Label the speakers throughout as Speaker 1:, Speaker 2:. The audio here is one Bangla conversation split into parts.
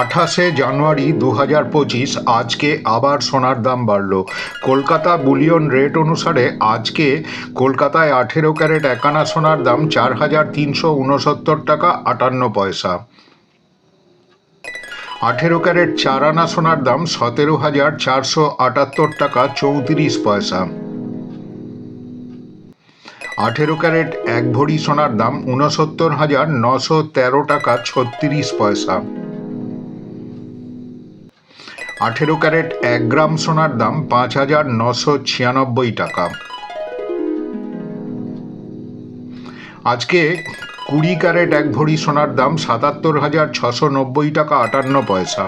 Speaker 1: আঠাশে জানুয়ারি দু হাজার পঁচিশ, আজকে আবার সোনার দাম বাড়ল। কলকাতা বুলিয়ন রেট অনুসারে আজকে কলকাতায় আঠেরো ক্যারেট একানা সোনার দাম চার হাজার তিনশো উনসত্তর টাকা আটান্ন পয়সা। আঠেরো ক্যারেট চার আনা সোনার দাম সতেরো হাজার চারশো আটাত্তর টাকা চৌত্রিশ পয়সা। আঠেরো ক্যারেট এক ভরি সোনার দাম উনসত্তর হাজার নশো তেরো টাকা ছত্রিশ পয়সা। আঠেরো ক্যারেট, এক গ্রাম সোনার দাম পাঁচ হাজার নশো ছিয়ানব্বই টাকা। আজকে কুড়ি ক্যারেট, এক ভরি সোনার দাম সাতাত্তর হাজার ছশো নব্বই টাকা আটান্ন পয়সা।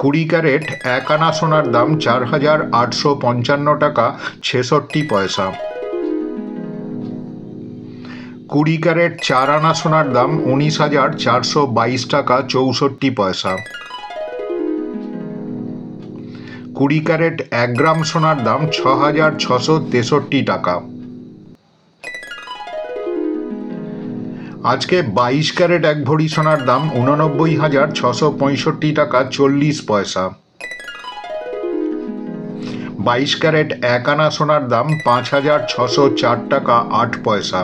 Speaker 1: কুড়ি ক্যারেট, এক আনা সোনার দাম চার হাজার আটশো পঞ্চান্ন টাকা ছেষট্টি পয়সা। কুড়ি ক্যারেট চার আনা সোনার দাম উনিশ হাজার চারশো বাইশ টাকা চৌষট্টি পয়সা। কুড়ি ক্যারেট এক গ্রাম সোনার দাম ছ হাজার ছশো তেষট্টি টাকা। আজকে বাইশ ক্যারেট এক ভরি সোনার দাম উননব্বই হাজার ছশো পঁয়ষট্টি টাকা চল্লিশ পয়সা। বাইশ ক্যারেট এক আনা সোনার দাম পাঁচ হাজার ছশো চার টাকা আট পয়সা।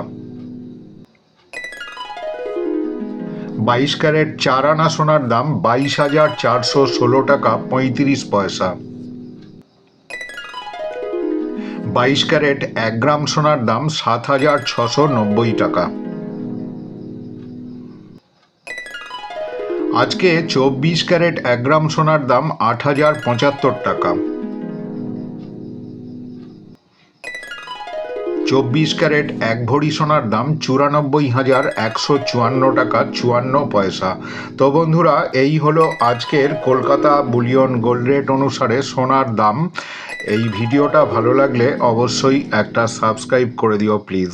Speaker 1: বাইশ ক্যারেট চার আনা সোনার দাম বাইশ হাজার চারশো ষোলো টাকা পঁয়ত্রিশ পয়সা। বাইশ ক্যারেট এক গ্রাম সোনার দাম সাত হাজার ছশো নব্বই টাকা। আজকে চব্বিশ ক্যারেট এক গ্রাম সোনার দাম আট হাজার পঁচাত্তর টাকা। চব্বিশ ক্যারেট, এক ভরি সোনার দাম চুরানব্বই হাজার একশো চুয়ান্ন টাকা চুয়ান্ন পয়সা। তো বন্ধুরা, এই হলো আজকের কলকাতা বুলিয়ন গোল্ড রেট অনুসারে সোনার দাম। এই ভিডিওটা ভালো লাগলে অবশ্যই একটা সাবস্ক্রাইব করে দিও প্লিজ।